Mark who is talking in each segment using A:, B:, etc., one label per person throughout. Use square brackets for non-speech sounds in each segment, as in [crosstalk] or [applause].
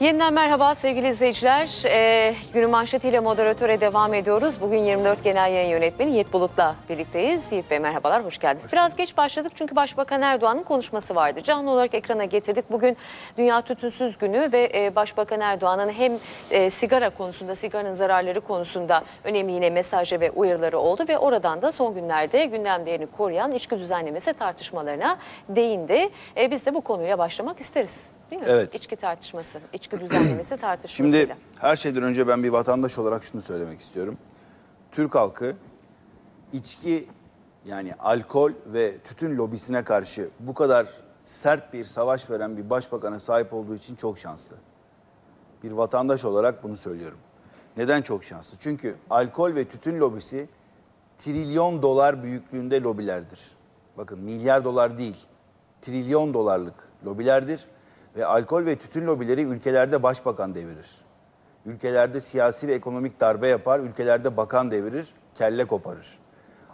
A: Yeniden merhaba sevgili izleyiciler. Ee, günün manşetiyle moderatöre devam ediyoruz. Bugün 24 Genel Yayın Yönetmeni Yiğit Bulut'la birlikteyiz. Yiğit Bey merhabalar, hoş geldiniz. Biraz geç başladık çünkü Başbakan Erdoğan'ın konuşması vardı. Canlı olarak ekrana getirdik. Bugün Dünya Tütünsüz Günü ve e, Başbakan Erdoğan'ın hem e, sigara konusunda, sigaranın zararları konusunda önemli yine mesajı ve uyarıları oldu. Ve oradan da son günlerde gündemde yerini koruyan içki düzenlemesi tartışmalarına değindi. E, biz de bu konuyla başlamak isteriz. Değil mi?
B: Evet.
A: İçki tartışması, içki düzenlemesi [clears throat] tartışmasıyla.
B: Şimdi her şeyden önce ben bir vatandaş olarak şunu söylemek istiyorum. Türk halkı içki yani alkol ve tütün lobisine karşı bu kadar sert bir savaş veren bir başbakana sahip olduğu için çok şanslı. Bir vatandaş olarak bunu söylüyorum. Neden çok şanslı? Çünkü alkol ve tütün lobisi trilyon dolar büyüklüğünde lobilerdir. Bakın milyar dolar değil, trilyon dolarlık lobilerdir. Ve alkol ve tütün lobileri ülkelerde başbakan devirir. Ülkelerde siyasi ve ekonomik darbe yapar, ülkelerde bakan devirir, kelle koparır.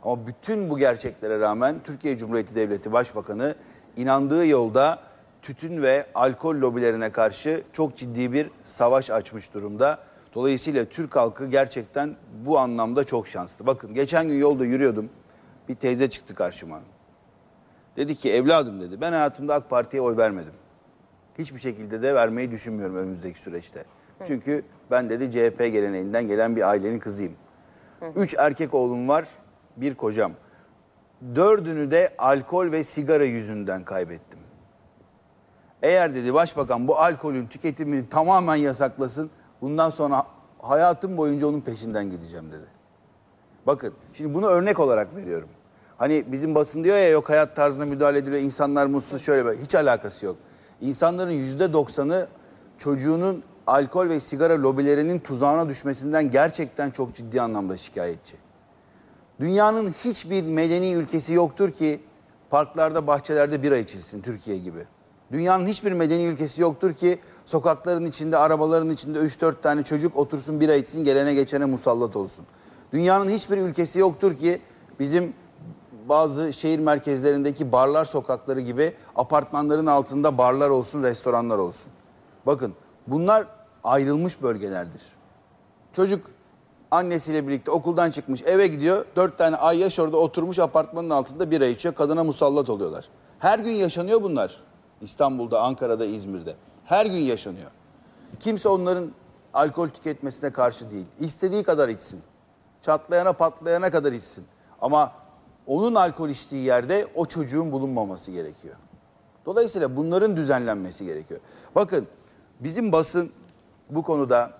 B: Ama bütün bu gerçeklere rağmen Türkiye Cumhuriyeti Devleti Başbakanı inandığı yolda tütün ve alkol lobilerine karşı çok ciddi bir savaş açmış durumda. Dolayısıyla Türk halkı gerçekten bu anlamda çok şanslı. Bakın geçen gün yolda yürüyordum. Bir teyze çıktı karşıma. Dedi ki evladım dedi ben hayatımda AK Parti'ye oy vermedim. Hiçbir şekilde de vermeyi düşünmüyorum önümüzdeki süreçte. Çünkü ben dedi CHP geleneğinden gelen bir ailenin kızıyım. Üç erkek oğlum var, bir kocam. Dördünü de alkol ve sigara yüzünden kaybettim. Eğer dedi başbakan bu alkolün tüketimini tamamen yasaklasın, bundan sonra hayatım boyunca onun peşinden gideceğim dedi. Bakın şimdi bunu örnek olarak veriyorum. Hani bizim basın diyor ya yok hayat tarzına müdahale ediliyor, insanlar mutsuz şöyle böyle. Hiç alakası yok. İnsanların yüzde doksanı çocuğunun alkol ve sigara lobilerinin tuzağına düşmesinden gerçekten çok ciddi anlamda şikayetçi. Dünyanın hiçbir medeni ülkesi yoktur ki parklarda, bahçelerde bira içilsin Türkiye gibi. Dünyanın hiçbir medeni ülkesi yoktur ki sokakların içinde, arabaların içinde 3-4 tane çocuk otursun bira içsin, gelene geçene musallat olsun. Dünyanın hiçbir ülkesi yoktur ki bizim bazı şehir merkezlerindeki barlar sokakları gibi apartmanların altında barlar olsun, restoranlar olsun. Bakın bunlar ayrılmış bölgelerdir. Çocuk annesiyle birlikte okuldan çıkmış eve gidiyor. Dört tane ay yaş orada oturmuş apartmanın altında bira içiyor. Kadına musallat oluyorlar. Her gün yaşanıyor bunlar. İstanbul'da, Ankara'da, İzmir'de. Her gün yaşanıyor. Kimse onların alkol tüketmesine karşı değil. İstediği kadar içsin. Çatlayana patlayana kadar içsin. Ama onun alkol içtiği yerde o çocuğun bulunmaması gerekiyor. Dolayısıyla bunların düzenlenmesi gerekiyor. Bakın bizim basın bu konuda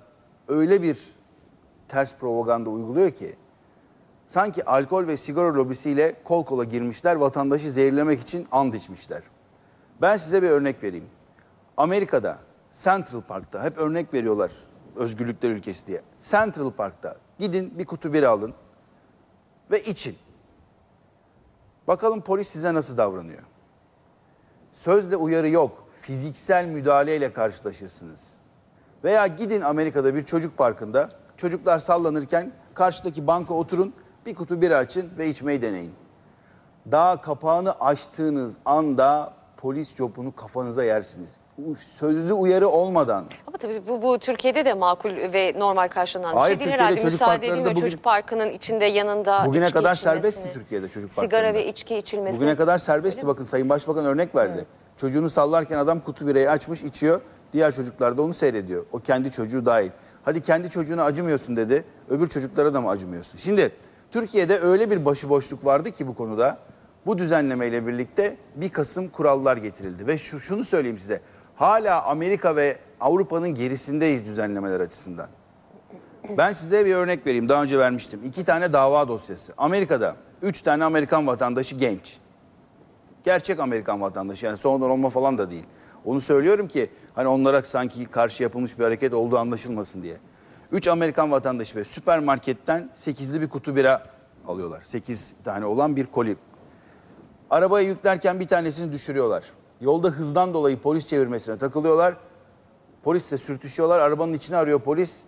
B: öyle bir ters propaganda uyguluyor ki sanki alkol ve sigara lobisiyle kol kola girmişler vatandaşı zehirlemek için and içmişler. Ben size bir örnek vereyim. Amerika'da Central Park'ta hep örnek veriyorlar özgürlükler ülkesi diye. Central Park'ta gidin bir kutu bira alın ve için. Bakalım polis size nasıl davranıyor? Sözle uyarı yok. Fiziksel müdahaleyle karşılaşırsınız. Veya gidin Amerika'da bir çocuk parkında çocuklar sallanırken karşıdaki banka oturun bir kutu bira açın ve içmeyi deneyin. Daha kapağını açtığınız anda polis copunu kafanıza yersiniz. Sözlü uyarı olmadan.
A: Ama tabii bu, bu Türkiye'de de makul ve normal karşılanan bir
B: Hayır,
A: şey değil
B: Türkiye'de
A: herhalde.
B: çocuk
A: Müsaade edilmiyor
B: bugün-
A: çocuk parkının içinde yanında
B: Bugüne kadar serbestti Türkiye'de çocuk
A: Sigara
B: parklarında.
A: ve içki içilmesi.
B: Bugüne kadar serbestti bakın Sayın Başbakan örnek verdi. Çocuğunu sallarken adam kutu birayı açmış içiyor. Diğer çocuklar da onu seyrediyor. O kendi çocuğu dahil. Hadi kendi çocuğuna acımıyorsun dedi. Öbür çocuklara da mı acımıyorsun? Şimdi Türkiye'de öyle bir başıboşluk vardı ki bu konuda. Bu düzenlemeyle birlikte bir Kasım kurallar getirildi. Ve şu, şunu söyleyeyim size. Hala Amerika ve Avrupa'nın gerisindeyiz düzenlemeler açısından. Ben size bir örnek vereyim. Daha önce vermiştim. İki tane dava dosyası. Amerika'da üç tane Amerikan vatandaşı genç. Gerçek Amerikan vatandaşı yani sonradan olma falan da değil. Onu söylüyorum ki hani onlara sanki karşı yapılmış bir hareket olduğu anlaşılmasın diye. Üç Amerikan vatandaşı ve süpermarketten sekizli bir kutu bira alıyorlar. Sekiz tane olan bir koli. Arabaya yüklerken bir tanesini düşürüyorlar. Yolda hızdan dolayı polis çevirmesine takılıyorlar. Polisle sürtüşüyorlar. Arabanın içine arıyor polis.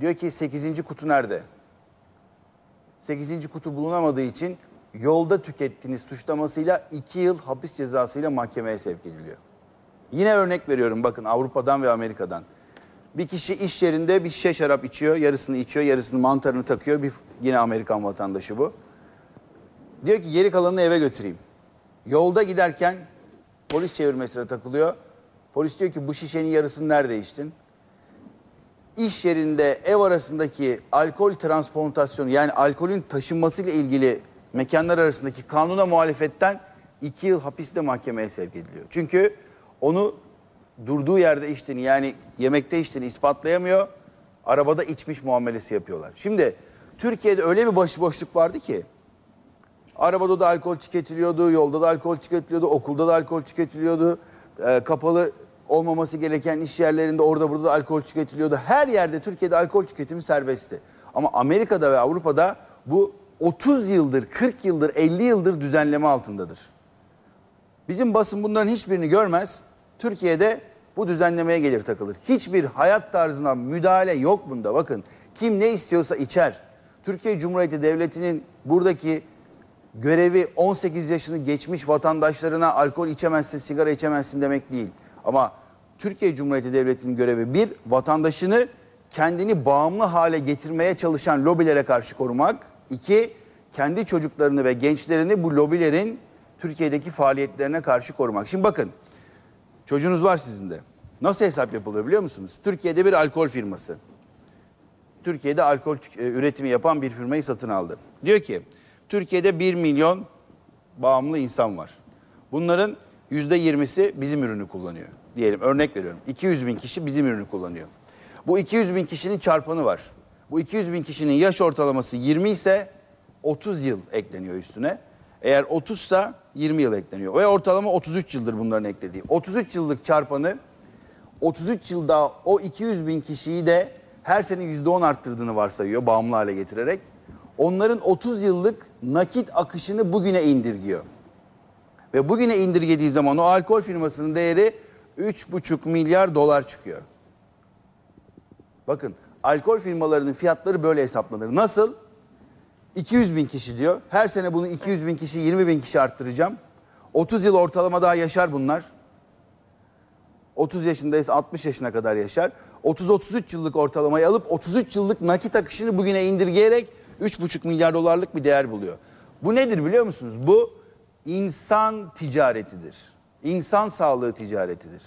B: Diyor ki 8. kutu nerede? 8. kutu bulunamadığı için yolda tükettiğiniz suçlamasıyla 2 yıl hapis cezasıyla mahkemeye sevk ediliyor. Yine örnek veriyorum bakın Avrupa'dan ve Amerika'dan. Bir kişi iş yerinde bir şişe şarap içiyor, yarısını içiyor, yarısını mantarını takıyor. Bir yine Amerikan vatandaşı bu. Diyor ki geri kalanını eve götüreyim. Yolda giderken polis çevirmesine takılıyor. Polis diyor ki bu şişenin yarısını nerede içtin? İş yerinde ev arasındaki alkol transplantasyonu yani alkolün taşınmasıyla ilgili mekanlar arasındaki kanuna muhalefetten 2 yıl hapiste mahkemeye sevk ediliyor. Çünkü onu durduğu yerde içtiğini yani yemekte içtiğini ispatlayamıyor. Arabada içmiş muamelesi yapıyorlar. Şimdi Türkiye'de öyle bir başıboşluk vardı ki Arabada da alkol tüketiliyordu, yolda da alkol tüketiliyordu, okulda da alkol tüketiliyordu. Ee, kapalı olmaması gereken iş yerlerinde orada burada da alkol tüketiliyordu. Her yerde Türkiye'de alkol tüketimi serbestti. Ama Amerika'da ve Avrupa'da bu 30 yıldır, 40 yıldır, 50 yıldır düzenleme altındadır. Bizim basın bunların hiçbirini görmez. Türkiye'de bu düzenlemeye gelir takılır. Hiçbir hayat tarzına müdahale yok bunda. Bakın kim ne istiyorsa içer. Türkiye Cumhuriyeti Devleti'nin buradaki görevi 18 yaşını geçmiş vatandaşlarına alkol içemezsin, sigara içemezsin demek değil. Ama Türkiye Cumhuriyeti Devleti'nin görevi bir, vatandaşını kendini bağımlı hale getirmeye çalışan lobilere karşı korumak. iki kendi çocuklarını ve gençlerini bu lobilerin Türkiye'deki faaliyetlerine karşı korumak. Şimdi bakın, çocuğunuz var sizin de. Nasıl hesap yapılıyor biliyor musunuz? Türkiye'de bir alkol firması. Türkiye'de alkol e, üretimi yapan bir firmayı satın aldı. Diyor ki Türkiye'de 1 milyon bağımlı insan var. Bunların %20'si bizim ürünü kullanıyor. Diyelim örnek veriyorum. 200 bin kişi bizim ürünü kullanıyor. Bu 200 bin kişinin çarpanı var. Bu 200 bin kişinin yaş ortalaması 20 ise 30 yıl ekleniyor üstüne. Eğer 30 ise 20 yıl ekleniyor. Ve ortalama 33 yıldır bunların eklediği. 33 yıllık çarpanı 33 yılda o 200 bin kişiyi de her sene %10 arttırdığını varsayıyor bağımlı hale getirerek. Onların 30 yıllık nakit akışını bugüne indirgiyor. Ve bugüne indirgediği zaman o alkol firmasının değeri 3,5 milyar dolar çıkıyor. Bakın alkol firmalarının fiyatları böyle hesaplanır. Nasıl? 200 bin kişi diyor. Her sene bunu 200 bin kişi 20 bin kişi arttıracağım. 30 yıl ortalama daha yaşar bunlar. 30 yaşındaysa 60 yaşına kadar yaşar. 30-33 yıllık ortalamayı alıp 33 yıllık nakit akışını bugüne indirgeyerek 3,5 milyar dolarlık bir değer buluyor. Bu nedir biliyor musunuz? Bu insan ticaretidir. İnsan sağlığı ticaretidir.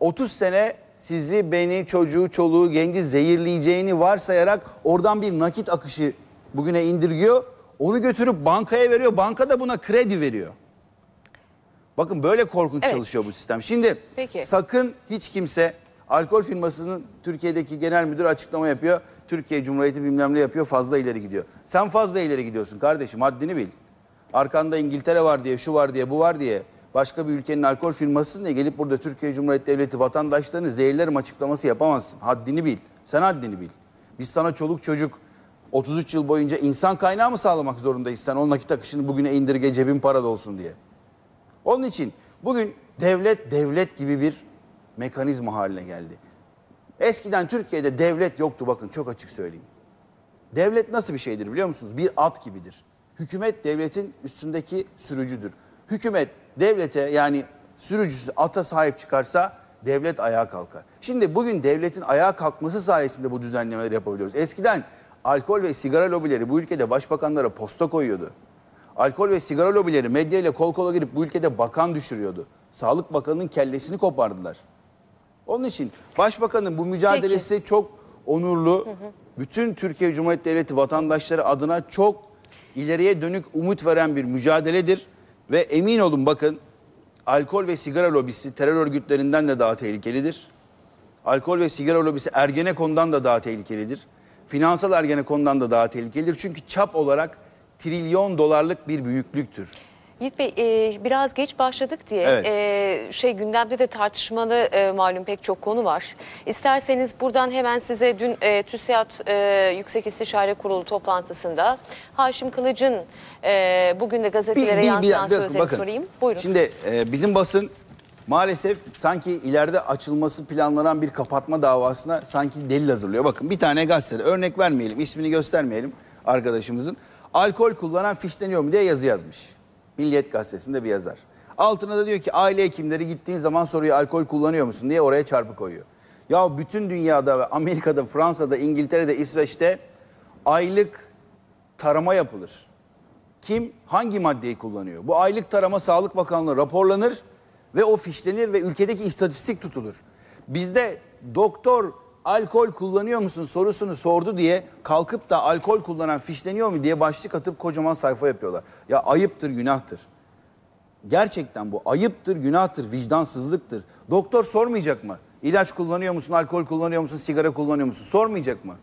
B: 30 sene sizi, beni, çocuğu, çoluğu, genci zehirleyeceğini varsayarak oradan bir nakit akışı bugüne indirgiyor. Onu götürüp bankaya veriyor. Banka da buna kredi veriyor. Bakın böyle korkunç
A: Evet.
B: çalışıyor bu sistem. Şimdi
A: Peki.
B: sakın hiç kimse alkol firmasının Türkiye'deki genel müdür açıklama yapıyor. Türkiye Cumhuriyeti bilmem ne yapıyor fazla ileri gidiyor. Sen fazla ileri gidiyorsun kardeşim haddini bil. Arkanda İngiltere var diye şu var diye bu var diye başka bir ülkenin alkol firması ne gelip burada Türkiye Cumhuriyeti Devleti vatandaşlarını zehirlerim açıklaması yapamazsın. Haddini bil. Sen haddini bil. Biz sana çoluk çocuk 33 yıl boyunca insan kaynağı mı sağlamak zorundayız sen o nakit akışını bugüne indirge cebin para dolsun diye. Onun için bugün devlet devlet gibi bir mekanizma haline geldi. Eskiden Türkiye'de devlet yoktu bakın çok açık söyleyeyim. Devlet nasıl bir şeydir biliyor musunuz? Bir at gibidir. Hükümet devletin üstündeki sürücüdür. Hükümet devlete yani sürücüsü ata sahip çıkarsa devlet ayağa kalkar. Şimdi bugün devletin ayağa kalkması sayesinde bu düzenlemeleri yapabiliyoruz. Eskiden alkol ve sigara lobileri bu ülkede başbakanlara posta koyuyordu. Alkol ve sigara lobileri medyayla kol kola girip bu ülkede bakan düşürüyordu. Sağlık Bakanı'nın kellesini kopardılar. Onun için başbakanın bu mücadelesi çok onurlu. Bütün Türkiye Cumhuriyeti Devleti vatandaşları adına çok ileriye dönük umut veren bir mücadeledir. Ve emin olun bakın alkol ve sigara lobisi terör örgütlerinden de daha tehlikelidir. Alkol ve sigara lobisi Ergenekon'dan da daha tehlikelidir. Finansal Ergenekon'dan da daha tehlikelidir. Çünkü çap olarak trilyon dolarlık bir büyüklüktür.
A: Yiğit Bey e, biraz geç başladık diye
B: Evet.
A: e, şey gündemde de tartışmalı e, malum pek çok konu var. İsterseniz buradan hemen size dün e, TÜSİAD e, Yüksek İstişare Kurulu toplantısında Haşim Kılıç'ın e, bugün de gazetelere yansıyan sözlerini sorayım. Buyurun.
B: Şimdi e, bizim basın maalesef sanki ileride açılması planlanan bir kapatma davasına sanki delil hazırlıyor. Bakın bir tane gazetede örnek vermeyelim, ismini göstermeyelim arkadaşımızın. Alkol kullanan fişleniyor mu diye yazı yazmış. Milliyet gazetesinde bir yazar. Altına da diyor ki aile hekimleri gittiğin zaman soruyor alkol kullanıyor musun diye oraya çarpı koyuyor. Ya bütün dünyada ve Amerika'da, Fransa'da, İngiltere'de, İsveç'te aylık tarama yapılır. Kim hangi maddeyi kullanıyor? Bu aylık tarama Sağlık Bakanlığı raporlanır ve o fişlenir ve ülkedeki istatistik tutulur. Bizde doktor alkol kullanıyor musun sorusunu sordu diye kalkıp da alkol kullanan fişleniyor mu diye başlık atıp kocaman sayfa yapıyorlar. Ya ayıptır, günahtır. Gerçekten bu ayıptır, günahtır, vicdansızlıktır. Doktor sormayacak mı? İlaç kullanıyor musun, alkol kullanıyor musun, sigara kullanıyor musun? Sormayacak mı?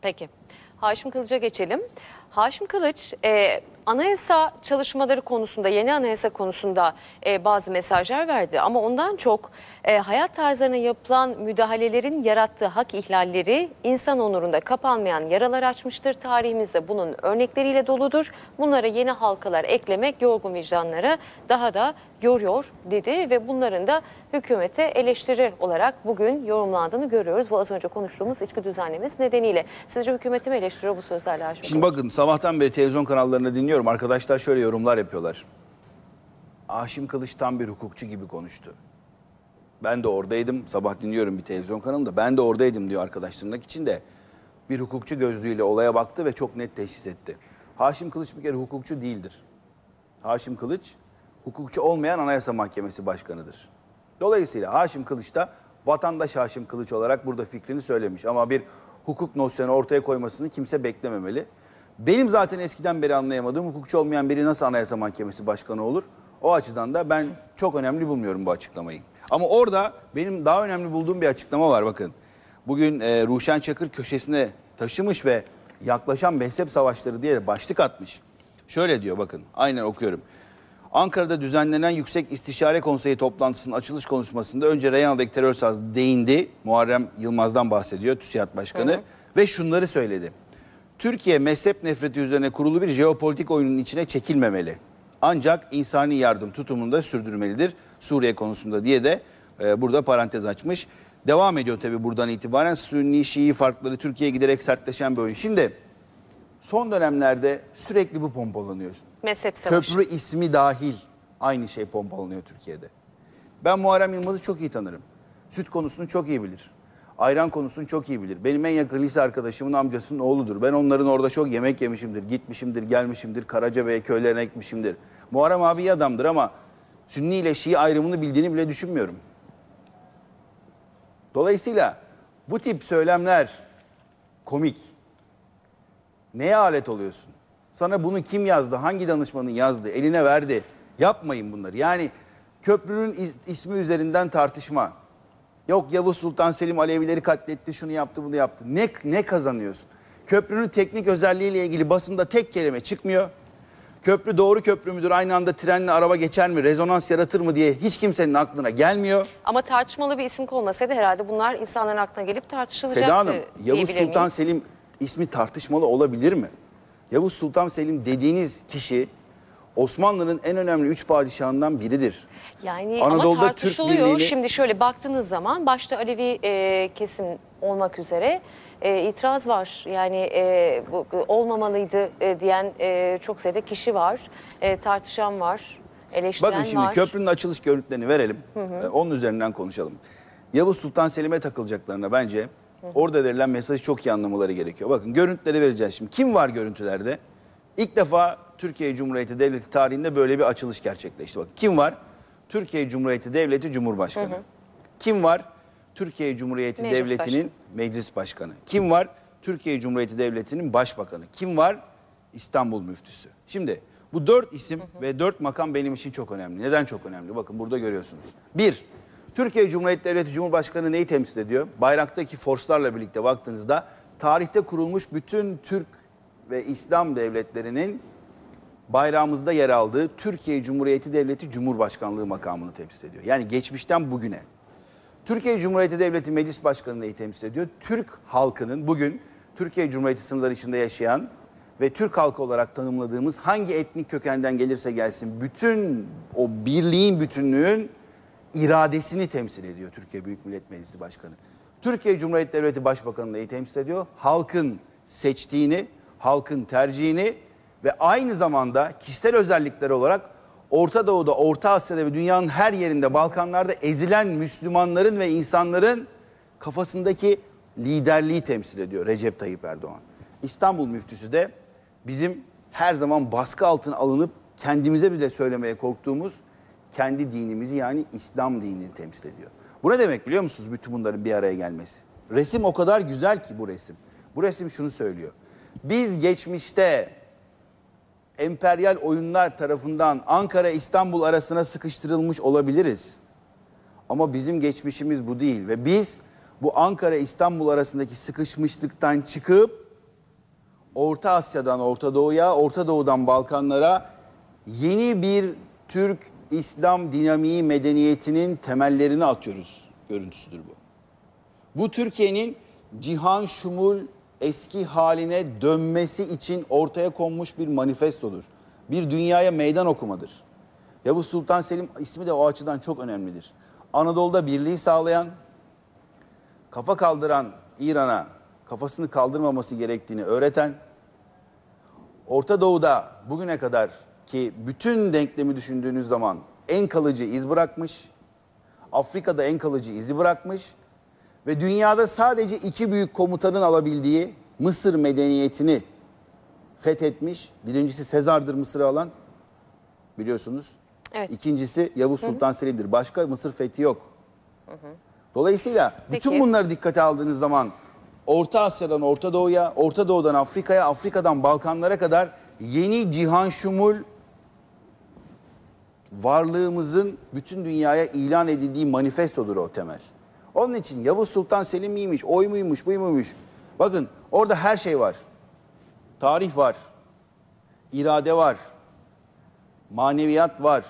A: Peki. Haşim Kılıç'a geçelim. Haşim Kılıç, e, anayasa çalışmaları konusunda, yeni anayasa konusunda e, bazı mesajlar verdi. Ama ondan çok e, hayat tarzlarına yapılan müdahalelerin yarattığı hak ihlalleri insan onurunda kapanmayan yaralar açmıştır. Tarihimizde bunun örnekleriyle doludur. Bunlara yeni halkalar eklemek yorgun vicdanlara daha da yoruyor dedi ve bunların da hükümete eleştiri olarak bugün yorumlandığını görüyoruz. Bu az önce konuştuğumuz içki düzenlemesi nedeniyle. Sizce hükümeti mi eleştiriyor bu sözlerle Haşim
B: Şimdi bakın sabahtan beri televizyon kanallarını dinliyorum. Arkadaşlar şöyle yorumlar yapıyorlar. Haşim Kılıç tam bir hukukçu gibi konuştu. Ben de oradaydım. Sabah dinliyorum bir televizyon kanalında. Ben de oradaydım diyor arkadaşlarımdaki için de. Bir hukukçu gözlüğüyle olaya baktı ve çok net teşhis etti. Haşim Kılıç bir kere hukukçu değildir. Haşim Kılıç hukukçu olmayan Anayasa Mahkemesi Başkanı'dır. Dolayısıyla Haşim Kılıç da vatandaş Haşim Kılıç olarak burada fikrini söylemiş. Ama bir hukuk nosyonu ortaya koymasını kimse beklememeli. Benim zaten eskiden beri anlayamadığım hukukçu olmayan biri nasıl Anayasa Mahkemesi Başkanı olur? O açıdan da ben çok önemli bulmuyorum bu açıklamayı. Ama orada benim daha önemli bulduğum bir açıklama var bakın. Bugün e, Ruşen Çakır köşesine taşımış ve yaklaşan mezhep savaşları diye başlık atmış. Şöyle diyor bakın aynen okuyorum. Ankara'da düzenlenen Yüksek İstişare Konseyi toplantısının açılış konuşmasında önce Reyhan'daki terör saz değindi. Muharrem Yılmaz'dan bahsediyor TÜSİAD Başkanı ve şunları söyledi. Türkiye mezhep nefreti üzerine kurulu bir jeopolitik oyunun içine çekilmemeli. Ancak insani yardım tutumunda sürdürmelidir Suriye konusunda diye de e, burada parantez açmış. Devam ediyor tabii buradan itibaren Sünni Şii farkları Türkiye'ye giderek sertleşen bir oyun. Şimdi son dönemlerde sürekli bu pompalanıyor.
A: Mezhep savaşı.
B: Köprü ismi dahil aynı şey pompalanıyor Türkiye'de. Ben Muharrem Yılmaz'ı çok iyi tanırım. Süt konusunu çok iyi bilir. Ayran konusunu çok iyi bilir. Benim en yakın lise arkadaşımın amcasının oğludur. Ben onların orada çok yemek yemişimdir, gitmişimdir, gelmişimdir, Karacabey'e köylerine gitmişimdir. Muharrem abi iyi adamdır ama Sünni ile Şii ayrımını bildiğini bile düşünmüyorum. Dolayısıyla bu tip söylemler komik. Neye alet oluyorsun? Sana bunu kim yazdı? Hangi danışmanın yazdı? Eline verdi. Yapmayın bunları. Yani köprünün is- ismi üzerinden tartışma. Yok Yavuz Sultan Selim Alevileri katletti, şunu yaptı, bunu yaptı. Ne ne kazanıyorsun? Köprünün teknik özelliğiyle ilgili basında tek kelime çıkmıyor. Köprü doğru köprü müdür? Aynı anda trenle araba geçer mi? Rezonans yaratır mı diye hiç kimsenin aklına gelmiyor.
A: Ama tartışmalı bir isim olmasaydı herhalde bunlar insanların aklına gelip tartışılacaktı
B: Seda Hanım, Yavuz Sultan
A: miyiz?
B: Selim ismi tartışmalı olabilir mi? Yavuz Sultan Selim dediğiniz kişi Osmanlı'nın en önemli üç padişahından biridir.
A: Yani
B: Anadolu'da
A: ama
B: Türk
A: tartışılıyor.
B: birliğini-
A: Şimdi şöyle baktığınız zaman başta Alevi e, kesim olmak üzere e, itiraz var. Yani e, bu olmamalıydı e, diyen e, çok sayıda kişi var. E, tartışan var. Eleştiren
B: Bakın şimdi
A: var.
B: köprünün açılış görüntülerini verelim. Ee, Onun üzerinden konuşalım. Yavuz Sultan Selim'e takılacaklarına bence orada verilen mesajı çok iyi anlamaları gerekiyor. Bakın görüntüleri vereceğiz şimdi. Kim var görüntülerde? İlk defa Türkiye Cumhuriyeti Devleti tarihinde böyle bir açılış gerçekleşti. Bakın kim var? Türkiye Cumhuriyeti Devleti Cumhurbaşkanı. Kim var? Türkiye Cumhuriyeti
A: Meclis
B: Devleti'nin meclis başkanı. Kim var? Türkiye Cumhuriyeti Devleti'nin başbakanı. Kim var? İstanbul müftüsü. Şimdi bu dört isim ve dört makam benim için çok önemli. Neden çok önemli? Bakın burada görüyorsunuz. Bir, Türkiye Cumhuriyeti Devleti Cumhurbaşkanı neyi temsil ediyor? Bayraktaki forslarla birlikte baktığınızda tarihte kurulmuş bütün Türk ve İslam devletlerinin bayrağımızda yer aldığı Türkiye Cumhuriyeti Devleti Cumhurbaşkanlığı makamını temsil ediyor. Yani geçmişten bugüne. Türkiye Cumhuriyeti Devleti Meclis Başkanı neyi temsil ediyor? Türk halkının bugün Türkiye Cumhuriyeti sınırları içinde yaşayan ve Türk halkı olarak tanımladığımız hangi etnik kökenden gelirse gelsin bütün o birliğin bütünlüğün iradesini temsil ediyor Türkiye Büyük Millet Meclisi Başkanı. Türkiye Cumhuriyeti Devleti Başbakanı neyi temsil ediyor? Halkın seçtiğini, halkın tercihini ve aynı zamanda kişisel özellikler olarak Orta Doğu'da, Orta Asya'da ve dünyanın her yerinde, Balkanlarda ezilen Müslümanların ve insanların kafasındaki liderliği temsil ediyor Recep Tayyip Erdoğan. İstanbul müftüsü de bizim her zaman baskı altına alınıp kendimize bile söylemeye korktuğumuz kendi dinimizi yani İslam dinini temsil ediyor. Bu ne demek biliyor musunuz bütün bunların bir araya gelmesi? Resim o kadar güzel ki bu resim. Bu resim şunu söylüyor. Biz geçmişte emperyal oyunlar tarafından Ankara İstanbul arasına sıkıştırılmış olabiliriz. Ama bizim geçmişimiz bu değil ve biz bu Ankara İstanbul arasındaki sıkışmışlıktan çıkıp Orta Asya'dan Orta Doğu'ya, Orta Doğu'dan Balkanlara yeni bir Türk İslam dinamiği medeniyetinin temellerini atıyoruz görüntüsüdür bu. Bu Türkiye'nin cihan şumul eski haline dönmesi için ortaya konmuş bir manifestodur. Bir dünyaya meydan okumadır. Yavuz Sultan Selim ismi de o açıdan çok önemlidir. Anadolu'da birliği sağlayan, kafa kaldıran İran'a kafasını kaldırmaması gerektiğini öğreten, Orta Doğu'da bugüne kadar ki bütün denklemi düşündüğünüz zaman en kalıcı iz bırakmış, Afrika'da en kalıcı izi bırakmış ve dünyada sadece iki büyük komutanın alabildiği Mısır medeniyetini fethetmiş. Birincisi Sezar'dır Mısır'ı alan biliyorsunuz.
A: Evet.
B: İkincisi Yavuz Sultan Selim'dir. Başka Mısır fethi yok. Dolayısıyla bütün bunları dikkate aldığınız zaman Orta Asya'dan Orta Doğu'ya, Orta Doğu'dan Afrika'ya, Afrika'dan Balkanlara kadar yeni cihan şumul varlığımızın bütün dünyaya ilan edildiği manifestodur o temel. Onun için Yavuz Sultan Selim miymiş, oy muymuş, buy muymuş? Bakın orada her şey var. Tarih var, irade var, maneviyat var,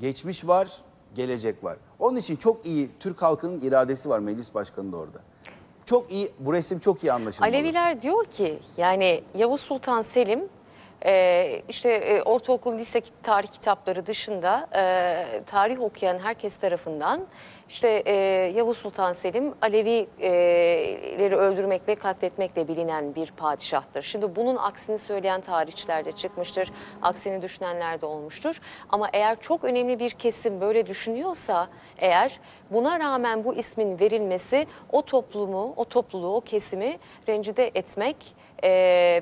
B: geçmiş var, gelecek var. Onun için çok iyi Türk halkının iradesi var meclis başkanı da orada. Çok iyi, bu resim çok iyi anlaşılmalı.
A: Aleviler diyor ki yani Yavuz Sultan Selim e, işte e, ortaokul, lise tarih kitapları dışında e, tarih okuyan herkes tarafından işte e, Yavuz Sultan Selim Alevileri öldürmekle, katletmekle bilinen bir padişahtır. Şimdi bunun aksini söyleyen tarihçiler de çıkmıştır, aksini düşünenler de olmuştur. Ama eğer çok önemli bir kesim böyle düşünüyorsa eğer buna rağmen bu ismin verilmesi o toplumu, o topluluğu, o kesimi rencide etmek e,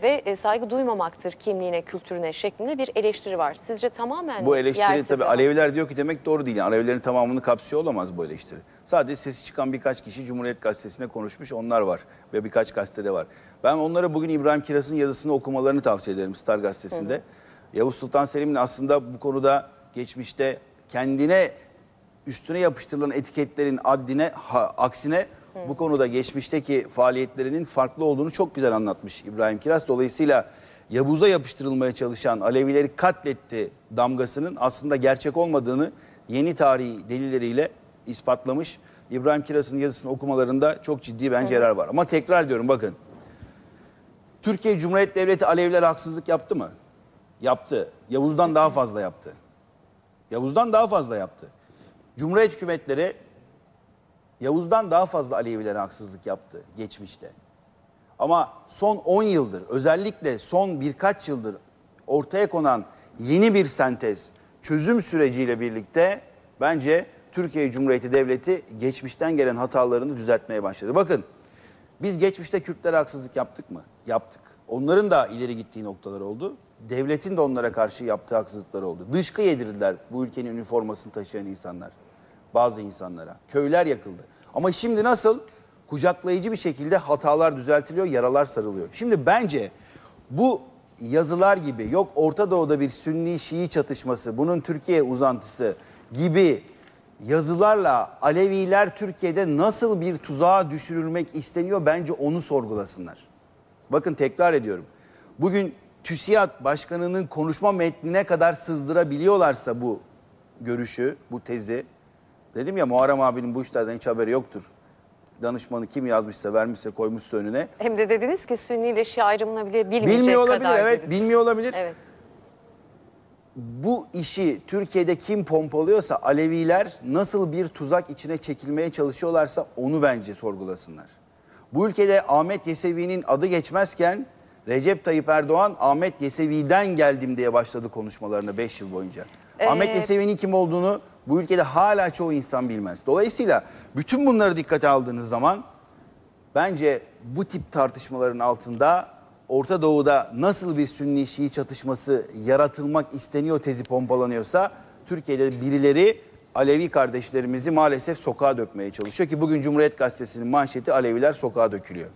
A: ve saygı duymamaktır kimliğine, kültürüne şeklinde bir eleştiri var. Sizce tamamen
B: Bu eleştiri tabii Aleviler diyor ki demek doğru değil. Yani Alevilerin tamamını kapsıyor olamaz bu eleştiri. Sadece sesi çıkan birkaç kişi Cumhuriyet Gazetesi'ne konuşmuş onlar var. Ve birkaç gazetede var. Ben onlara bugün İbrahim Kiras'ın yazısını okumalarını tavsiye ederim Star Gazetesi'nde. Yavuz Sultan Selim'in aslında bu konuda geçmişte kendine üstüne yapıştırılan etiketlerin addine ha- aksine bu konuda geçmişteki faaliyetlerinin farklı olduğunu çok güzel anlatmış İbrahim Kiraz. Dolayısıyla Yavuz'a yapıştırılmaya çalışan Alevileri katletti damgasının aslında gerçek olmadığını yeni tarihi delilleriyle ispatlamış. İbrahim Kiraz'ın yazısını okumalarında çok ciddi bence yarar var. Ama tekrar diyorum bakın. Türkiye Cumhuriyet Devleti Alevilere haksızlık yaptı mı? Yaptı. Yavuz'dan daha fazla yaptı. Yavuz'dan daha fazla yaptı. Cumhuriyet hükümetleri Yavuz'dan daha fazla Alevilere haksızlık yaptı geçmişte. Ama son 10 yıldır özellikle son birkaç yıldır ortaya konan yeni bir sentez çözüm süreciyle birlikte bence Türkiye Cumhuriyeti Devleti geçmişten gelen hatalarını düzeltmeye başladı. Bakın biz geçmişte Kürtlere haksızlık yaptık mı? Yaptık. Onların da ileri gittiği noktalar oldu. Devletin de onlara karşı yaptığı haksızlıklar oldu. Dışkı yedirdiler bu ülkenin üniformasını taşıyan insanlar. Bazı insanlara. Köyler yakıldı. Ama şimdi nasıl? Kucaklayıcı bir şekilde hatalar düzeltiliyor, yaralar sarılıyor. Şimdi bence bu yazılar gibi yok Orta Doğu'da bir Sünni Şii çatışması, bunun Türkiye uzantısı gibi yazılarla Aleviler Türkiye'de nasıl bir tuzağa düşürülmek isteniyor bence onu sorgulasınlar. Bakın tekrar ediyorum. Bugün TÜSİAD Başkanı'nın konuşma metnine kadar sızdırabiliyorlarsa bu görüşü, bu tezi. Dedim ya Muharrem abinin bu işlerden hiç haberi yoktur. Danışmanı kim yazmışsa, vermişse, koymuşsa önüne.
A: Hem de dediniz ki Sünni ile Şii ayrımını bile bilmeyecek
B: Bilmiyor olabilir,
A: kadar
B: evet,
A: dediniz.
B: bilmiyor olabilir.
A: Evet.
B: bu işi Türkiye'de kim pompalıyorsa Aleviler nasıl bir tuzak içine çekilmeye çalışıyorlarsa onu bence sorgulasınlar. Bu ülkede Ahmet Yesevi'nin adı geçmezken Recep Tayyip Erdoğan Ahmet Yesevi'den geldim diye başladı konuşmalarına 5 yıl boyunca.
A: Ee,
B: Ahmet Yesevi'nin kim olduğunu bu ülkede hala çoğu insan bilmez. Dolayısıyla bütün bunları dikkate aldığınız zaman bence bu tip tartışmaların altında Orta Doğu'da nasıl bir Sünni Şii çatışması yaratılmak isteniyor tezi pompalanıyorsa Türkiye'de birileri Alevi kardeşlerimizi maalesef sokağa dökmeye çalışıyor ki bugün Cumhuriyet Gazetesi'nin manşeti Aleviler sokağa dökülüyor.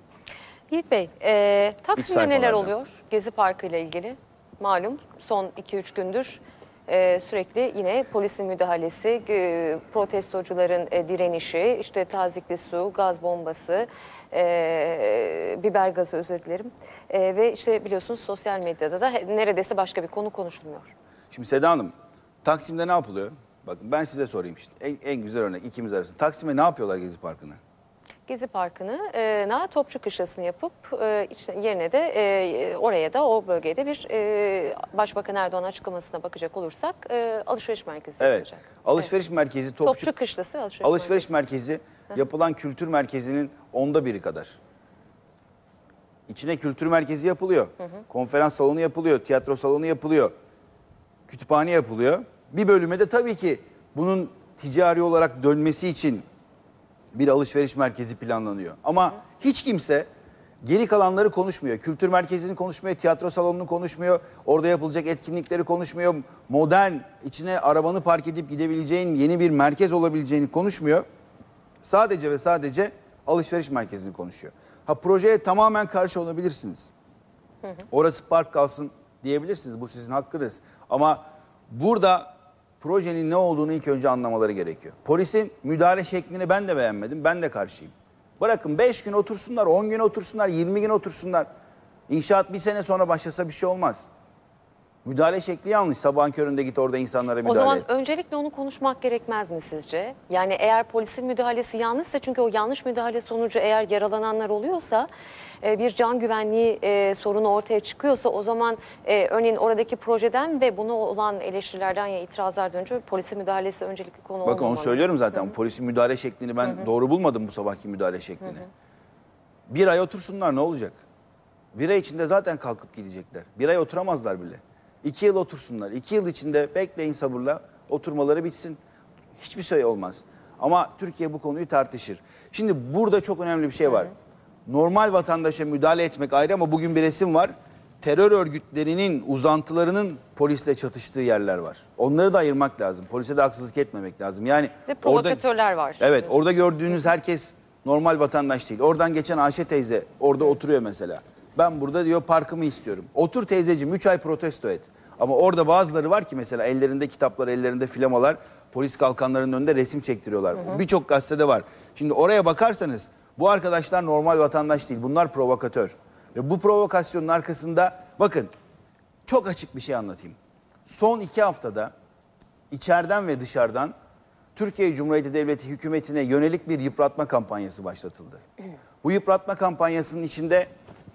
A: Yiğit Bey, e, Taksim'de neler oluyor Gezi Parkı ile ilgili? Malum son 2-3 gündür e, sürekli yine polisin müdahalesi, e, protestocuların e, direnişi, işte tazikli su, gaz bombası, e, biber gazı özür dilerim. E, ve işte biliyorsunuz sosyal medyada da neredeyse başka bir konu konuşulmuyor.
B: Şimdi Seda Hanım, Taksim'de ne yapılıyor? Bakın ben size sorayım işte. En, en güzel örnek ikimiz arasında. Taksim'e ne yapıyorlar Gezi Parkı'na?
A: Gezi Parkı'nı e, na Topçu Kışlası'nı yapıp e, yerine de e, oraya da o bölgede bir e, Başbakan Erdoğan açıklamasına bakacak olursak e, alışveriş merkezi
B: Evet.
A: yapılacak.
B: Alışveriş merkezi,
A: Evet.
B: topçu,
A: Topçu Kışlası alışveriş,
B: alışveriş
A: merkezi.
B: merkezi yapılan kültür merkezinin onda biri kadar. İçine kültür merkezi yapılıyor. Konferans salonu yapılıyor, tiyatro salonu yapılıyor. Kütüphane yapılıyor. Bir bölüme de tabii ki bunun ticari olarak dönmesi için bir alışveriş merkezi planlanıyor. Ama hiç kimse geri kalanları konuşmuyor. Kültür merkezini konuşmuyor, tiyatro salonunu konuşmuyor, orada yapılacak etkinlikleri konuşmuyor. Modern, içine arabanı park edip gidebileceğin yeni bir merkez olabileceğini konuşmuyor. Sadece ve sadece alışveriş merkezini konuşuyor. Ha projeye tamamen karşı olabilirsiniz. Orası park kalsın diyebilirsiniz. Bu sizin hakkınız. Ama burada projenin ne olduğunu ilk önce anlamaları gerekiyor. Polisin müdahale şeklini ben de beğenmedim. Ben de karşıyım. Bırakın 5 gün otursunlar, 10 gün otursunlar, 20 gün otursunlar. İnşaat bir sene sonra başlasa bir şey olmaz. Müdahale şekli yanlış. Sabahın köründe git orada insanlara
A: O
B: müdahale
A: zaman
B: et.
A: öncelikle onu konuşmak gerekmez mi sizce? Yani eğer polisin müdahalesi yanlışsa çünkü o yanlış müdahale sonucu eğer yaralananlar oluyorsa e, bir can güvenliği e, sorunu ortaya çıkıyorsa o zaman e, örneğin oradaki projeden ve buna olan eleştirilerden ya itirazlardan önce polisin müdahalesi öncelikli konu
B: Bakın onu
A: olmamalı.
B: söylüyorum zaten. Polisin müdahale şeklini ben doğru bulmadım bu sabahki müdahale şeklini. Bir ay otursunlar ne olacak? Bir ay içinde zaten kalkıp gidecekler. Bir ay oturamazlar bile. İki yıl otursunlar. İki yıl içinde bekleyin sabırla oturmaları bitsin. Hiçbir şey olmaz. Ama Türkiye bu konuyu tartışır. Şimdi burada çok önemli bir şey var. Normal vatandaşa müdahale etmek ayrı ama bugün bir resim var. Terör örgütlerinin uzantılarının polisle çatıştığı yerler var. Onları da ayırmak lazım. Polise de haksızlık etmemek lazım. Yani
A: Ve
B: orada-
A: provokatörler var.
B: Evet orada gördüğünüz herkes normal vatandaş değil. Oradan geçen Ayşe teyze orada oturuyor mesela. Ben burada diyor parkımı istiyorum. Otur teyzeciğim 3 ay protesto et. Ama orada bazıları var ki mesela ellerinde kitaplar, ellerinde flamalar polis kalkanlarının önünde resim çektiriyorlar. Birçok gazetede var. Şimdi oraya bakarsanız bu arkadaşlar normal vatandaş değil. Bunlar provokatör. Ve bu provokasyonun arkasında bakın çok açık bir şey anlatayım. Son iki haftada içeriden ve dışarıdan Türkiye Cumhuriyeti Devleti hükümetine yönelik bir yıpratma kampanyası başlatıldı. Bu yıpratma kampanyasının içinde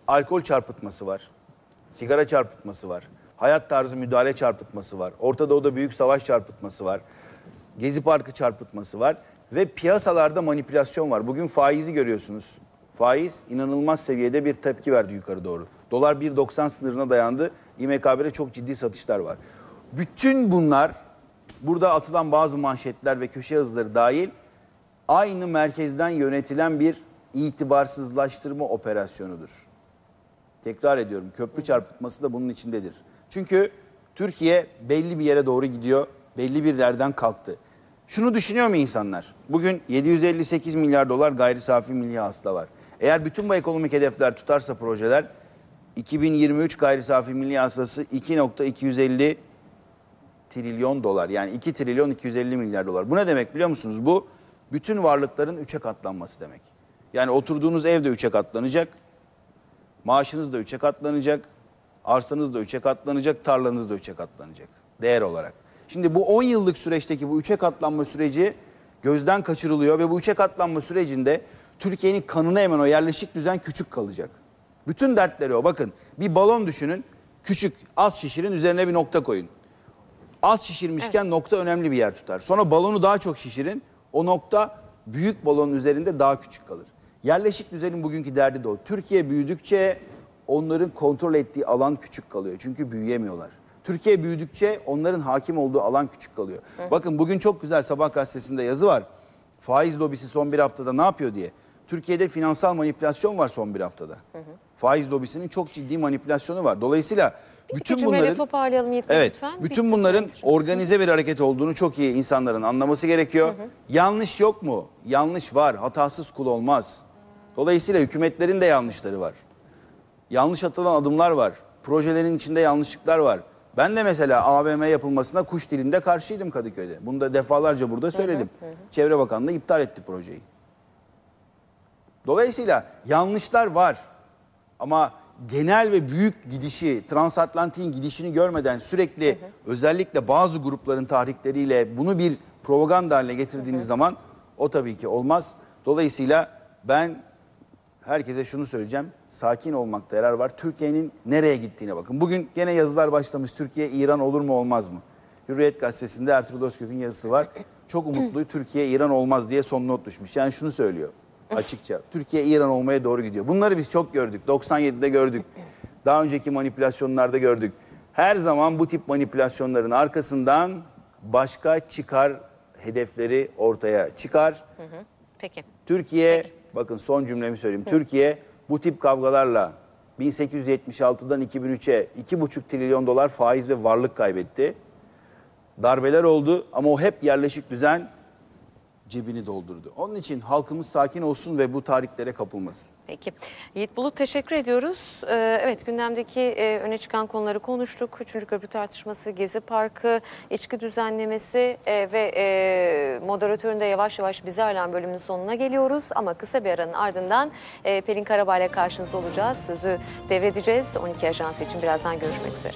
B: alkol çarpıtması var, sigara çarpıtması var, hayat tarzı müdahale çarpıtması var, Orta Doğu'da büyük savaş çarpıtması var, Gezi Parkı çarpıtması var ve piyasalarda manipülasyon var. Bugün faizi görüyorsunuz. Faiz inanılmaz seviyede bir tepki verdi yukarı doğru. Dolar 1.90 sınırına dayandı. İMKB'de çok ciddi satışlar var. Bütün bunlar burada atılan bazı manşetler ve köşe yazıları dahil aynı merkezden yönetilen bir itibarsızlaştırma operasyonudur. Tekrar ediyorum köprü çarpıtması da bunun içindedir. Çünkü Türkiye belli bir yere doğru gidiyor, belli bir yerden kalktı. Şunu düşünüyor mu insanlar? Bugün 758 milyar dolar gayri safi milli hasıla var. Eğer bütün bu ekonomik hedefler tutarsa projeler 2023 gayri safi milli hasılası 2.250 trilyon dolar. Yani 2 trilyon 250 milyar dolar. Bu ne demek biliyor musunuz? Bu bütün varlıkların 3'e katlanması demek. Yani oturduğunuz ev de 3'e katlanacak. Maaşınız da 3'e katlanacak. Arsanız da 3'e katlanacak. Tarlanız da 3'e katlanacak. Değer olarak. Şimdi bu 10 yıllık süreçteki bu 3'e katlanma süreci gözden kaçırılıyor ve bu 3'e katlanma sürecinde Türkiye'nin kanını emen o yerleşik düzen küçük kalacak. Bütün dertleri o. Bakın bir balon düşünün. Küçük, az şişirin, üzerine bir nokta koyun. Az şişirmişken nokta önemli bir yer tutar. Sonra balonu daha çok şişirin. O nokta büyük balonun üzerinde daha küçük kalır. Yerleşik düzenin bugünkü derdi de o. Türkiye büyüdükçe onların kontrol ettiği alan küçük kalıyor. Çünkü büyüyemiyorlar. Türkiye büyüdükçe onların hakim olduğu alan küçük kalıyor. Bakın bugün çok güzel Sabah gazetesinde yazı var. Faiz lobisi son bir haftada ne yapıyor diye. Türkiye'de finansal manipülasyon var son bir haftada. Faiz lobisinin çok ciddi manipülasyonu var. Dolayısıyla bütün bunların
A: toparlayalım Bey
B: Evet.
A: lütfen.
B: Bütün
A: Bitti
B: bunların
A: süren.
B: organize bir hareket olduğunu çok iyi insanların anlaması gerekiyor. Yanlış yok mu? Yanlış var. Hatasız kul olmaz. Dolayısıyla hükümetlerin de yanlışları var. Yanlış atılan adımlar var. Projelerin içinde yanlışlıklar var. Ben de mesela AVM yapılmasına kuş dilinde karşıydım Kadıköy'de. Bunu da defalarca burada söyledim. Çevre Bakanlığı iptal etti projeyi. Dolayısıyla yanlışlar var. Ama genel ve büyük gidişi, transatlantiğin gidişini görmeden sürekli özellikle bazı grupların tahrikleriyle bunu bir propaganda haline getirdiğiniz zaman o tabii ki olmaz. Dolayısıyla ben herkese şunu söyleyeceğim. Sakin olmakta yarar var. Türkiye'nin nereye gittiğine bakın. Bugün gene yazılar başlamış. Türkiye İran olur mu olmaz mı? Hürriyet gazetesinde Ertuğrul Özkök'ün yazısı var. Çok umutlu Türkiye İran olmaz diye son not düşmüş. Yani şunu söylüyor açıkça. Türkiye İran olmaya doğru gidiyor. Bunları biz çok gördük. 97'de gördük. Daha önceki manipülasyonlarda gördük. Her zaman bu tip manipülasyonların arkasından başka çıkar hedefleri ortaya çıkar.
A: Peki.
B: Türkiye, bakın son cümlemi söyleyeyim. Türkiye bu tip kavgalarla 1876'dan 2003'e 2,5 trilyon dolar faiz ve varlık kaybetti. Darbeler oldu ama o hep yerleşik düzen cebini doldurdu. Onun için halkımız sakin olsun ve bu tarihlere kapılmasın.
A: Peki. Yiğit Bulut teşekkür ediyoruz. Ee, evet gündemdeki e, öne çıkan konuları konuştuk. Üçüncü köprü tartışması, Gezi Parkı, içki düzenlemesi e, ve e, moderatörün de yavaş yavaş bizi alan bölümünün sonuna geliyoruz. Ama kısa bir aranın ardından e, Pelin Karabay'la karşınızda olacağız. Sözü devredeceğiz. 12 Ajansı için birazdan görüşmek üzere.